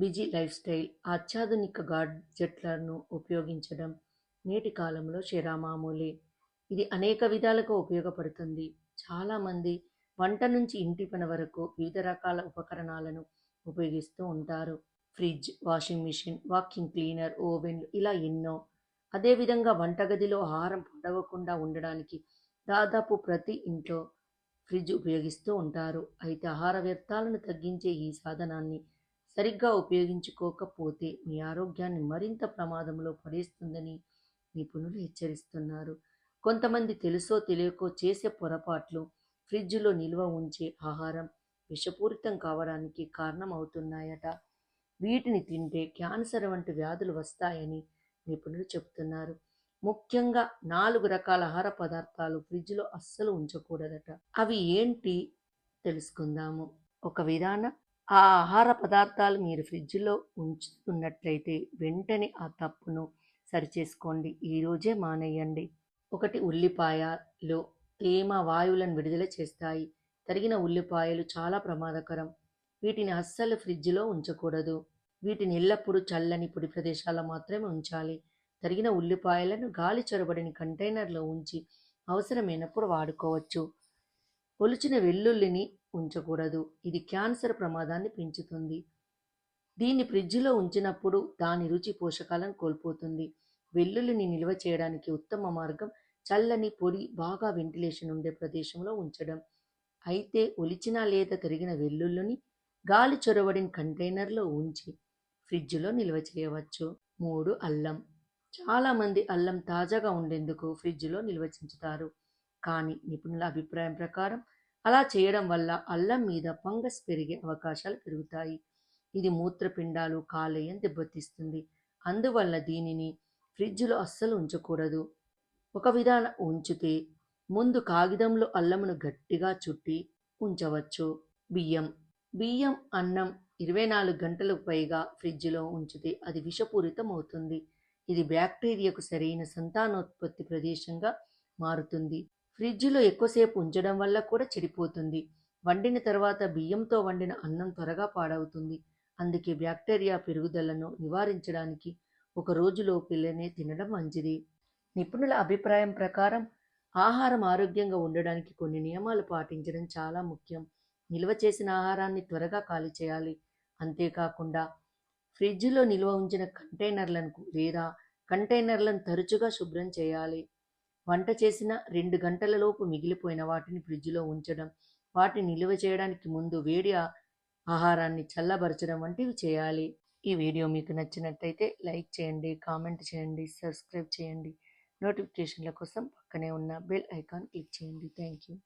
Busy life style అత్యాధునిక గాడ్జెట్లను ఉపయోగించడం నేటి కాలంలో చిరామామూలే. ఇది అనేక విధాలుగా ఉపయోగపడుతుంది. చాలామంది వంట నుంచి ఇంటి పని వరకు వివిధ రకాల ఉపకరణాలను ఉపయోగిస్తూ ఉంటారు. Fridge washing machine vacuum cleaner oven ఇలా ఎన్నో. అదేవిధంగా వంటగదిలో ఆహారం పాడవకుండా ఉండడానికి దాదాపు ప్రతి ఇంట్లో ఫ్రిడ్జ్ ఉపయోగిస్తూ ఉంటారు. అయితే ఆహార వ్యర్థాలను తగ్గించే ఈ సాధనాన్ని సరిగ్గా ఉపయోగించుకోకపోతే మీ ఆరోగ్యాన్ని మరింత ప్రమాదంలో పడేస్తుందని నిపుణులు హెచ్చరిస్తున్నారు. కొంతమంది తెలుసో తెలియకో చేసే పొరపాట్లు ఫ్రిడ్జ్లో నిల్వ ఉంచే ఆహారం విషపూరితం కావడానికి కారణమవుతున్నాయట. వీటిని తింటే క్యాన్సర్ వంటి వ్యాధులు వస్తాయని నిపుణులు చెబుతున్నారు ముఖ్యంగా నాలుగు రకాల ఆహార పదార్థాలు ఫ్రిడ్జ్లో అస్సలు ఉంచకూడదట. అవి ఏంటి తెలుసుకుందాము. ఒక విధాన ఆ ఆహార పదార్థాలు మీరు ఫ్రిడ్జ్లో ఉంచుతున్నట్లయితే వెంటనే ఆ తప్పును సరిచేసుకోండి. ఈరోజే మానేయండి. ఒకటి ఉల్లిపాయలు తేమ వాయువులను విడుదల చేస్తాయి. తరిగిన ఉల్లిపాయలు చాలా ప్రమాదకరం. వీటిని అస్సలు ఫ్రిడ్జ్లో ఉంచకూడదు. వీటిని ఎల్లప్పుడూ చల్లని పొడి ప్రదేశాల్లో మాత్రమే ఉంచాలి. తరిగిన ఉల్లిపాయలను గాలి చొరబడిన కంటైనర్లో ఉంచి అవసరమైనప్పుడు వాడుకోవచ్చు. ఒలిచిన వెల్లుల్లిని ఉంచకూడదు. ఇది క్యాన్సర్ ప్రమాదాన్ని పెంచుతుంది. దీన్ని ఫ్రిడ్జ్లో ఉంచినప్పుడు దాని రుచి పోషకాలను కోల్పోతుంది. వెల్లుల్లిని నిల్వ చేయడానికి ఉత్తమ మార్గం చల్లని పొడి బాగా వెంటిలేషన్ ఉండే ప్రదేశంలో ఉంచడం. అయితే ఒలిచిన లేదా తరిగిన వెల్లుల్లిని గాలి చొరబడిన కంటైనర్లో ఉంచి ఫ్రిడ్జ్లో నిల్వ చేయవచ్చు. మూడు అల్లం. చాలామంది అల్లం తాజాగా ఉండేందుకు ఫ్రిడ్జ్లో నిల్వ ఉంచుతారు కానీ నిపుణుల అభిప్రాయం ప్రకారం అలా చేయడం వల్ల అల్లం మీద ఫంగస్ పెరిగే అవకాశాలు పెరుగుతాయి. ఇది మూత్రపిండాలు కాలేయం దెబ్బతీస్తుంది. అందువల్ల దీనిని ఫ్రిడ్జ్లో అస్సలు ఉంచకూడదు. ఒక విధానం ఉంచితే ముందు కాగితంలో అల్లమును గట్టిగా చుట్టి ఉంచవచ్చు. బియ్యం. బియ్యం అన్నం ఇరవై నాలుగు గంటలకు పైగా ఫ్రిడ్జ్లో ఉంచితే అది విషపూరితం అవుతుంది ఇది బ్యాక్టీరియాకు సరైన సంతానోత్పత్తి ప్రదేశంగా మారుతుంది. ఫ్రిడ్జ్లో ఎక్కువసేపు ఉంచడం వల్ల కూడా చెడిపోతుంది. వండిన తర్వాత బియ్యంతో వండిన అన్నం త్వరగా పాడవుతుంది. అందుకే బ్యాక్టీరియా పెరుగుదలను నివారించడానికి ఒక రోజులోపిల్లనే తినడం మంచిది. నిపుణుల అభిప్రాయం ప్రకారం ఆహారం ఆరోగ్యంగా ఉండడానికి కొన్ని నియమాలు పాటించడం చాలా ముఖ్యం. నిల్వ చేసిన ఆహారాన్ని త్వరగా ఖాళీ చేయాలి. అంతేకాకుండా ఫ్రిడ్జ్లో నిల్వ ఉంచిన కంటైనర్లను లేదా కంటైనర్లను తరచుగా శుభ్రం చేయాలి. వంట చేసిన రెండు గంటలలోపు మిగిలిపోయిన వాటిని ఫ్రిడ్జ్లో ఉంచడం వాటిని నిల్వ చేయడానికి ముందు వేడి ఆహారాన్ని చల్లబరచడం వంటివి చేయాలి. ఈ వీడియో మీకు నచ్చినట్టయితే లైక్ చేయండి కామెంట్ చేయండి సబ్స్క్రైబ్ చేయండి. నోటిఫికేషన్ల కోసం పక్కనే ఉన్న బెల్ ఐకాన్ క్లిక్ చేయండి. Thank you